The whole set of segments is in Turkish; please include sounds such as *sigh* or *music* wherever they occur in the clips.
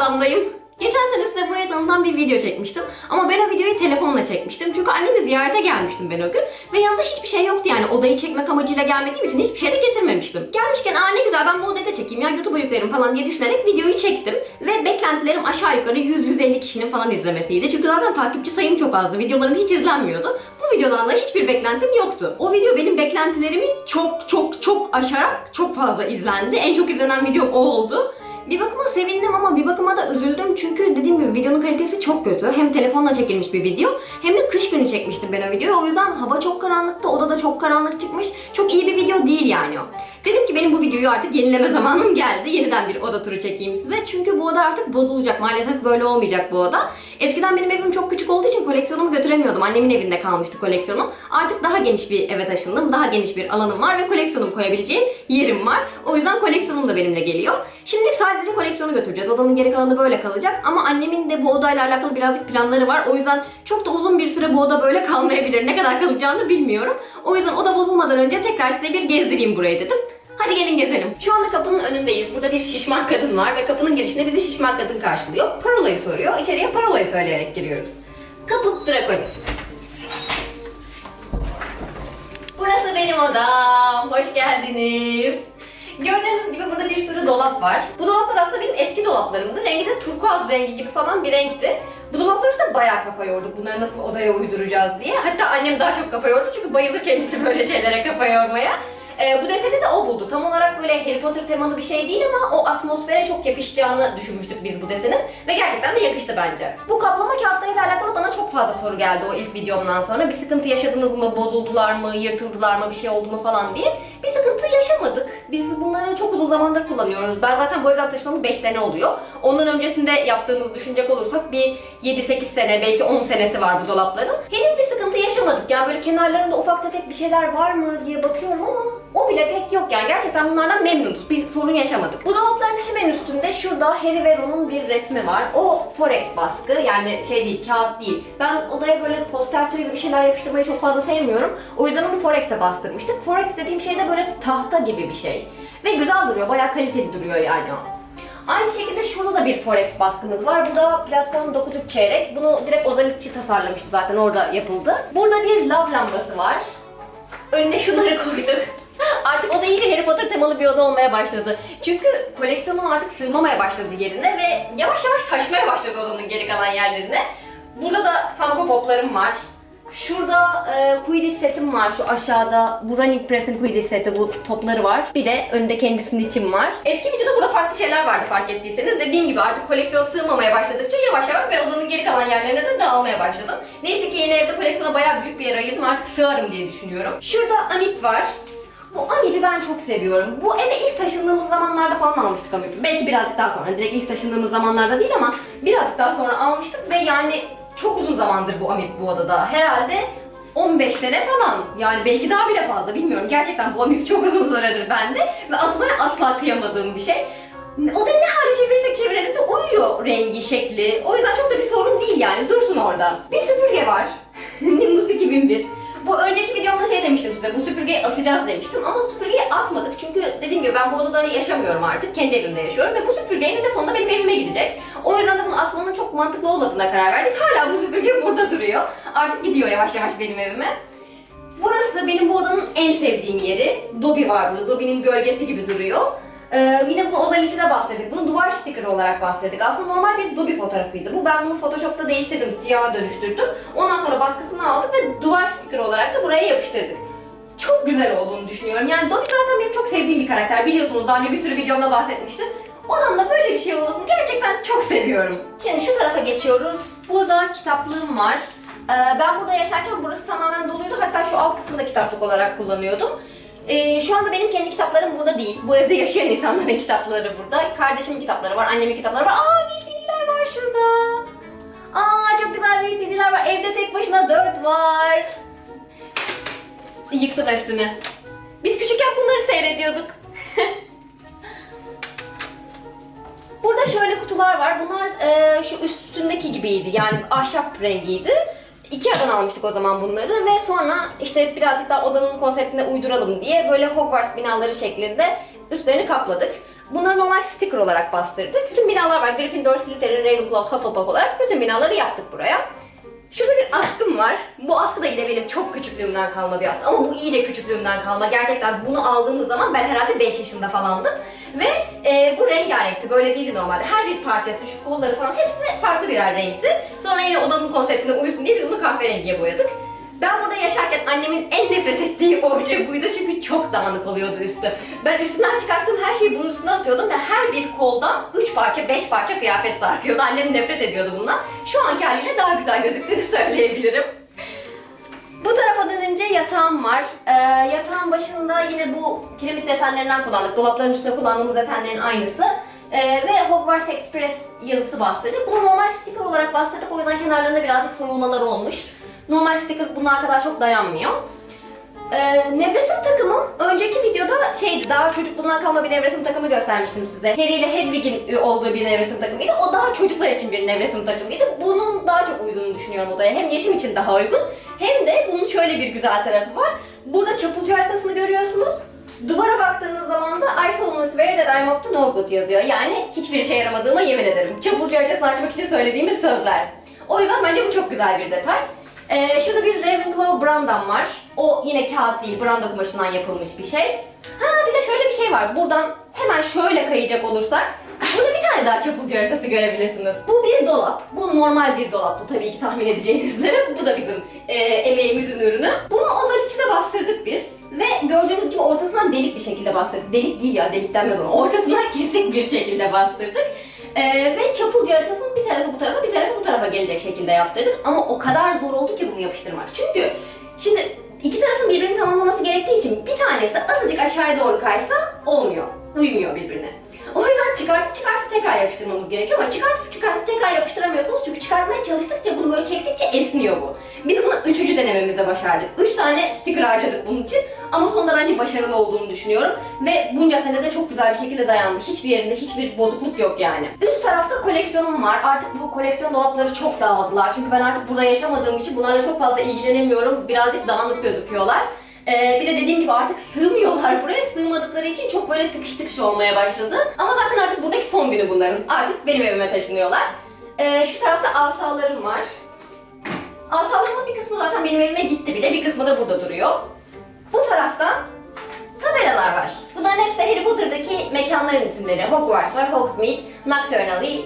odamdayım. Geçen sene size buraya tanıtan bir video çekmiştim. Ama ben o videoyu telefonla çekmiştim. Çünkü annemi ziyarete gelmiştim ben o gün. Ve yanında hiçbir şey yoktu yani. Odayı çekmek amacıyla gelmediğim için hiçbir şey de getirmemiştim. Gelmişken aa ne güzel ben bu odayı da çekeyim ya YouTube'a yüklerim falan diye düşünerek videoyu çektim. Ve beklentilerim aşağı yukarı 100-150 kişinin falan izlemesiydi. Çünkü zaten takipçi sayım çok azdı. Videolarım hiç izlenmiyordu. Bu videodan da hiçbir beklentim yoktu. O video benim beklentilerimi çok çok çok aşarak çok fazla izlendi. En çok izlenen videom o oldu. Bir bakıma sevindim ama bir bakıma da üzüldüm çünkü dediğim gibi videonun kalitesi çok kötü. Hem telefonla çekilmiş bir video hem de kış günü çekmiştim ben o videoyu. O yüzden hava çok karanlıktı, odada çok karanlık çıkmış. Çok iyi bir video değil yani o. Dedim ki benim bu videoyu artık yenileme zamanım geldi. Yeniden bir oda turu çekeyim size. Çünkü bu oda artık bozulacak. Maalesef böyle olmayacak bu oda. Eskiden benim evim çok küçük olduğu için koleksiyonumu götüremiyordum. Annemin evinde kalmıştı koleksiyonum. Artık daha geniş bir eve taşındım. Daha geniş bir alanım var ve koleksiyonumu koyabileceğim yerim var. O yüzden koleksiyonum da benimle geliyor. Şimdi sadece koleksiyonu götüreceğiz. Odanın geri kalanı böyle kalacak. Ama annemin de bu odayla alakalı birazcık planları var. O yüzden çok da uzun bir süre bu oda böyle kalmayabilir. Ne kadar kalacağını bilmiyorum. O yüzden oda bozulmadan önce tekrar size bir gezdireyim burayı dedim. Hadi gelin gezelim. Şu anda kapının önündeyiz. Burada bir şişman kadın var ve kapının girişinde bizi şişman kadın karşılıyor. Parolayı soruyor. İçeriye parolayı söyleyerek giriyoruz. Kapı Draconis. Burası benim odam. Hoş geldiniz. Gördüğünüz gibi burada bir sürü dolap var. Bu dolaplar aslında benim eski dolaplarımdı. Rengi de turkuaz rengi gibi falan bir renkti. Bu dolaplar işte bayağı kafa yorduk. Bunları nasıl odaya uyduracağız diye. Hatta annem daha çok kafa yordu çünkü bayılır kendisi böyle şeylere kafa yormaya. Ee, bu deseni de o buldu. Tam olarak böyle Harry Potter temalı bir şey değil ama o atmosfere çok yakışacağını düşünmüştük biz bu desenin. Ve gerçekten de yakıştı bence. Bu kaplama kağıtlarıyla alakalı bana çok fazla soru geldi o ilk videomdan sonra. Bir sıkıntı yaşadınız mı, bozuldular mı, yırtıldılar mı, bir şey oldu mu falan diye. Bir sıkıntı yaşamadık. Biz bunları çok uzun zamandır kullanıyoruz. Ben zaten bu evden taşınalı 5 sene oluyor. Ondan öncesinde yaptığımızı düşünecek olursak bir 7-8 sene, belki 10 senesi var bu dolapların. Henüz bir sıkıntı yaşamadık. Yani böyle kenarlarında ufak tefek bir şeyler var mı diye bakıyorum ama bile pek yok yani. Gerçekten bunlardan memnunuz. Bir sorun yaşamadık. Bu dolapların hemen üstünde şurada Harry ve Ron'un bir resmi var. O Forex baskı yani şey değil, kağıt değil. Ben odaya böyle poster türü bir şeyler yapıştırmayı çok fazla sevmiyorum. O yüzden onu Forex'e bastırmıştık. Forex dediğim şey de böyle tahta gibi bir şey. Ve güzel duruyor, bayağı kaliteli duruyor yani o. Aynı şekilde şurada da bir Forex baskımız var. Bu da platform 9 çeyrek. Bunu direkt Ozalitçi tasarlamıştı zaten orada yapıldı. Burada bir lav lambası var. Önüne şunları *laughs* koyduk. Artık o da iyice Harry Potter temalı bir oda olmaya başladı. Çünkü koleksiyonum artık sığmamaya başladı yerine ve yavaş yavaş taşmaya başladı odanın geri kalan yerlerine. Burada da Funko Pop'larım var. Şurada e, Quidditch setim var şu aşağıda. Bu Running Press'in Quidditch seti bu topları var. Bir de önde kendisinin için var. Eski videoda burada farklı şeyler vardı fark ettiyseniz. Dediğim gibi artık koleksiyon sığmamaya başladıkça yavaş yavaş ben odanın geri kalan yerlerine de dağılmaya başladım. Neyse ki yeni evde koleksiyona bayağı büyük bir yer ayırdım artık sığarım diye düşünüyorum. Şurada Amip var. Bu Amip'i ben çok seviyorum. Bu eve ilk taşındığımız zamanlarda falan almıştık Amip'i. Belki birazcık daha sonra. Direkt ilk taşındığımız zamanlarda değil ama birazcık daha sonra almıştık ve yani çok uzun zamandır bu Amip bu odada. Herhalde 15 sene falan. Yani belki daha bile fazla bilmiyorum. Gerçekten bu Amip çok uzun süredir bende ve atmaya asla kıyamadığım bir şey. Odayı ne hale çevirirsek çevirelim de uyuyor rengi, şekli. O yüzden çok da bir sorun değil yani. Dursun orada. Bir süpürge var. *laughs* Nimbus 2001. Bu önceki videomda şey demiştim size, bu süpürgeyi asacağız demiştim ama süpürgeyi asmadık çünkü dediğim gibi ben bu odada yaşamıyorum artık, kendi evimde yaşıyorum ve bu süpürge eninde sonunda benim evime gidecek. O yüzden de bunu asmanın çok mantıklı olmadığına karar verdik. Hala bu süpürge burada duruyor. Artık gidiyor yavaş yavaş benim evime. Burası benim bu odanın en sevdiğim yeri. Dobby var burada, Dobby'nin gölgesi gibi duruyor. Ee, yine bunu Ozal içine bastırdık. Bunu duvar stickerı olarak bastırdık. Aslında normal bir Dobby fotoğrafıydı. Bu ben bunu Photoshop'ta değiştirdim, siyaha dönüştürdüm. Ondan sonra baskısını aldık ve duvar stickerı olarak da buraya yapıştırdık. Çok güzel olduğunu düşünüyorum. Yani Dobby zaten benim çok sevdiğim bir karakter. Biliyorsunuz daha önce bir sürü videomda bahsetmiştim. Odamda böyle bir şey olmasını gerçekten çok seviyorum. Şimdi şu tarafa geçiyoruz. Burada kitaplığım var. Ee, ben burada yaşarken burası tamamen doluydu. Hatta şu alt kısmı da kitaplık olarak kullanıyordum. Ee, şu anda benim kendi kitaplarım burada değil. Bu evde yaşayan insanların *laughs* kitapları burada. Kardeşimin kitapları var, annemin kitapları var. Aa VCD'ler var şurada. Aa çok güzel VCD'ler var. Evde tek başına dört var. Yıktım hepsini. Biz küçükken bunları seyrediyorduk. *laughs* Burada şöyle kutular var. Bunlar e, şu üstündeki gibiydi. Yani ahşap rengiydi. Ikea'dan almıştık o zaman bunları ve sonra işte birazcık daha odanın konseptine uyduralım diye böyle Hogwarts binaları şeklinde üstlerini kapladık. Bunları normal sticker olarak bastırdık. Bütün binalar var. Gryffindor, Slytherin, Ravenclaw, Hufflepuff olarak bütün binaları yaptık buraya. Şurada bir askım var. Bu askı da yine benim çok küçüklüğümden kalma bir askı. Ama bu iyice küçüklüğümden kalma. Gerçekten bunu aldığımız zaman ben herhalde 5 yaşında falandım. Ve e, bu rengarenkti. Böyle değildi normalde. Her bir parçası, şu kolları falan hepsi farklı birer renkti. Sonra yine odanın konseptine uysun diye biz bunu kahverengiye boyadık. Ben burada yaşarken annemin en nefret ettiği *laughs* obje buydu çünkü çok dağınık oluyordu üstü. Ben üstünden çıkarttığım her şeyi bunun üstüne atıyordum ve her bir koldan 3 parça 5 parça kıyafet sarkıyordu. Annem nefret ediyordu bundan. Şu anki haliyle daha güzel gözüktüğünü *laughs* söyleyebilirim. Bu tarafa dönünce yatağım var. Ee, yatağın başında yine bu kiremit desenlerinden kullandık. Dolapların üstünde kullandığımız desenlerin aynısı. Ee, ve Hogwarts Express yazısı bastırdık. Bunu normal sticker olarak bastırdık. O yüzden kenarlarında birazcık soyulmaları olmuş. Normal sticker bunlar kadar çok dayanmıyor. Ee, nevresim takımım önceki videoda şeydi daha çocukluğumdan kalma bir nevresim takımı göstermiştim size. Harry ile Hedwig'in olduğu bir nevresim takımıydı. O daha çocuklar için bir nevresim takımıydı. Bunun daha çok uyduğunu düşünüyorum odaya. Hem yaşım için daha uygun hem de bunun şöyle bir güzel tarafı var. Burada çapulcu haritasını görüyorsunuz. Duvara baktığınız zaman da I solemnly swear that I'm up to no good yazıyor. Yani hiçbir işe yaramadığıma yemin ederim. Çapulcu haritasını açmak için söylediğimiz sözler. O yüzden bence bu çok güzel bir detay. Ee, şurada bir Ravenclaw brandam var. O yine kağıt değil, branda kumaşından yapılmış bir şey. Ha bir de şöyle bir şey var. Buradan hemen şöyle kayacak olursak burada bir tane daha çapulcu haritası görebilirsiniz. Bu bir dolap. Bu normal bir dolaptı tabii ki tahmin edeceğiniz üzere. *laughs* Bu da bizim e, emeğimizin ürünü. Bunu odanın içine bastırdık biz. Ve gördüğünüz gibi ortasından delik bir şekilde bastırdık. Delik değil ya, delik denmez ona. Ortasından *laughs* kesik bir şekilde bastırdık. Ee, ve çapulcu haritasının bir tarafı bu tarafa, bir tarafı bu tarafa gelecek şekilde yaptırdık. Ama o kadar zor oldu ki bunu yapıştırmak. Çünkü şimdi iki tarafın birbirini tamamlaması gerektiği için bir tanesi azıcık aşağıya doğru kaysa olmuyor. Uymuyor birbirine. O yüzden çıkartıp çıkartıp tekrar yapıştırmamız gerekiyor ama çıkartıp çıkartıp tekrar yapıştıramıyorsunuz çünkü çıkartmaya çalıştıkça bunu böyle çektikçe esniyor bu. Biz bunu üçüncü denememizde başardık. Üç tane sticker harcadık bunun için ama sonunda bence başarılı olduğunu düşünüyorum ve bunca senede çok güzel bir şekilde dayandı. Hiçbir yerinde hiçbir bozukluk yok yani. Üst tarafta koleksiyonum var. Artık bu koleksiyon dolapları çok dağıldılar çünkü ben artık burada yaşamadığım için bunlarla çok fazla ilgilenemiyorum. Birazcık dağınık gözüküyorlar. Ee, bir de dediğim gibi artık sığmıyorlar buraya. Sığmadıkları için çok böyle tıkış tıkış olmaya başladı. Ama zaten artık buradaki son günü bunların. Artık benim evime taşınıyorlar. Ee, şu tarafta asalarım var. Asalarımın bir kısmı zaten benim evime gitti bile. Bir kısmı da burada duruyor. Bu tarafta tabelalar var. Bunların hepsi Harry Potter'daki mekanların isimleri. Hogwarts var, Hogsmeade, Nocturne Alley,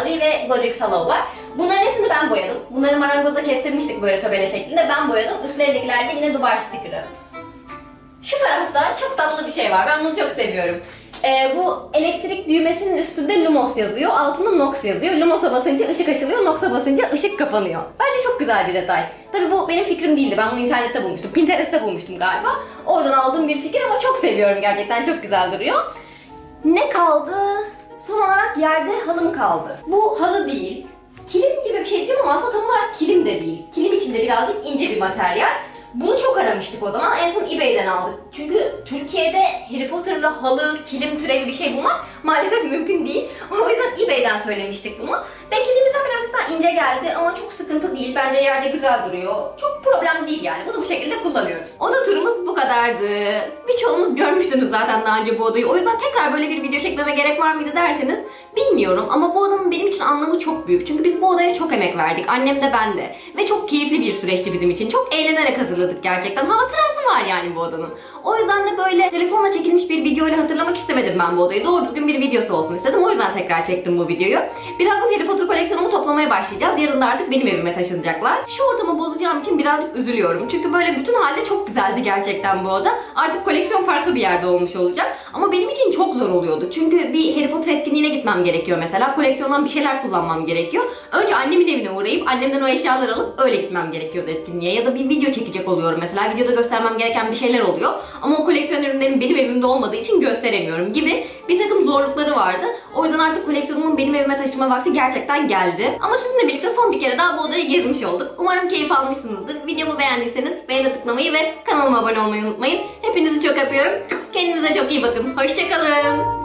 Alley ve Godric's Hollow var. Bunların hepsini ben boyadım. Bunları marangozda kestirmiştik böyle tabela şeklinde. Ben boyadım. Üstlerindekiler de yine duvar sticker'ı. Şu tarafta çok tatlı bir şey var. Ben bunu çok seviyorum. Ee, bu elektrik düğmesinin üstünde Lumos yazıyor. Altında Nox yazıyor. Lumos'a basınca ışık açılıyor. Nox'a basınca ışık kapanıyor. Bence çok güzel bir detay. Tabii bu benim fikrim değildi. Ben bunu internette bulmuştum. Pinterest'te bulmuştum galiba. Oradan aldığım bir fikir ama çok seviyorum gerçekten. Çok güzel duruyor. Ne kaldı? Son olarak yerde halım kaldı. Bu halı değil. Kilim gibi bir şey diyeceğim ama aslında tam olarak kilim de değil. Kilim içinde birazcık ince bir materyal. Bunu çok aramıştık o zaman. En son eBay'den aldık. Çünkü Türkiye'de Harry Potter'la halı, kilim türevi bir şey bulmak maalesef mümkün değil. O yüzden eBay'den söylemiştik bunu. Beklediğimizden birazcık daha ince geldi ama çok sıkıntı değil. Bence yerde güzel duruyor. Çok problem değil yani. Bunu bu şekilde kullanıyoruz. Oda turumuz bu kadardı. Birçoğunuz görmüştünüz zaten daha önce bu odayı. O yüzden tekrar böyle bir video çekmeme gerek var mıydı derseniz bilmiyorum. Ama bu odanın benim için anlamı çok büyük. Çünkü biz bu odaya çok emek verdik. Annem de ben de. Ve çok keyifli bir süreçti bizim için. Çok eğlenerek hazırladık gerçekten. Hatırası var yani bu odanın. O yüzden de böyle telefonla çekilmiş bir video ile hatırlamak istemedim ben bu odayı. Doğru düzgün bir videosu olsun istedim. O yüzden tekrar çektim bu videoyu. Birazdan Harry Potter koleksiyonumu toplamaya başlayacağız. Yarın da artık benim evime taşınacaklar. Şu ortamı bozacağım için birazcık üzülüyorum. Çünkü böyle bütün halde çok güzeldi gerçekten bu oda. Artık koleksiyon farklı bir yerde olmuş olacak. Ama benim için çok zor oluyordu. Çünkü bir Harry Potter etkinliğine gitmem gerekiyor mesela. Koleksiyondan bir şeyler kullanmam gerekiyor. Önce annemin evine uğrayıp annemden o eşyaları alıp öyle gitmem gerekiyordu etkinliğe. Ya da bir video çekecek oluyorum mesela. Videoda göstermem gereken bir şeyler oluyor. Ama o koleksiyon ürünlerim benim evimde olmadığı için gösteremiyorum gibi bir takım zorlukları vardı. O yüzden artık koleksiyonumun benim evime taşıma vakti gerçekten geldi. Ama sizinle birlikte son bir kere daha bu odayı gezmiş olduk. Umarım keyif almışsınızdır. Videomu beğendiyseniz beğene tıklamayı ve kanalıma abone olmayı unutmayın. Hepinizi çok öpüyorum. Kendinize çok iyi bakın. Hoşçakalın.